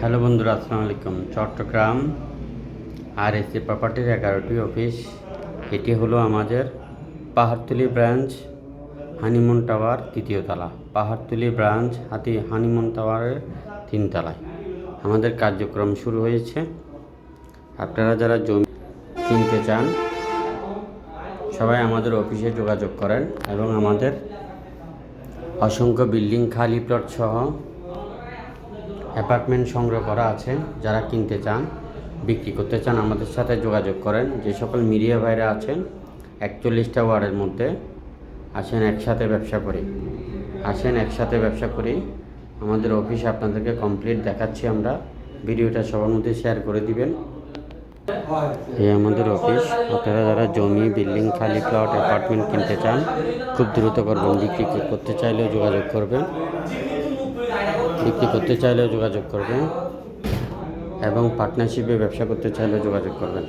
Hello বন্ধুরা, আসসালামু আলাইকুম। চট্টগ্রাম আর এসি প্রপার্টির এগারোটি অফিস এটি হলো আমাদের পাহাড়তলি ব্রাঞ্চ, হানিমুন টাওয়ার তৃতীয় তলা। পাহাড়তলি ব্রাঞ্চ হাতি হানিমুন টাওয়ারের তিনতলায় আমাদের কার্যক্রম শুরু হয়েছে। আপনারা যারা জমি কিনতে চান, সবাই আমাদের অফিসে যোগাযোগ করেন এবং আমাদের অসংখ্য বিল্ডিং, খালি প্লট সহ অ্যাপার্টমেন্ট সংগ্রহ করা আছে, যারা কিনতে চান, বিক্রি করতে চান, আমাদের সাথে যোগাযোগ করেন। যে সকল মিডিয়া ভাইরা আছেন, একচল্লিশটা ওয়ার্ডের মধ্যে, আসেন একসাথে ব্যবসা করি। আসেন একসাথে ব্যবসা করি। আমাদের অফিস আপনাদেরকে কমপ্লিট দেখাচ্ছি আমরা। ভিডিওটা সবার মধ্যে শেয়ার করে দিবেন। এই আমাদের অফিস। আপনারা যারা জমি, বিল্ডিং, খালি প্লট, অ্যাপার্টমেন্ট কিনতে চান, খুব দ্রুত করবেন বিক্রি করতে চাইলেও যোগাযোগ করবেন। বিক্রি করতে চাইলেও যোগাযোগ করবেন এবং পার্টনারশিপে ব্যবসা করতে চাইলেও যোগাযোগ করবেন।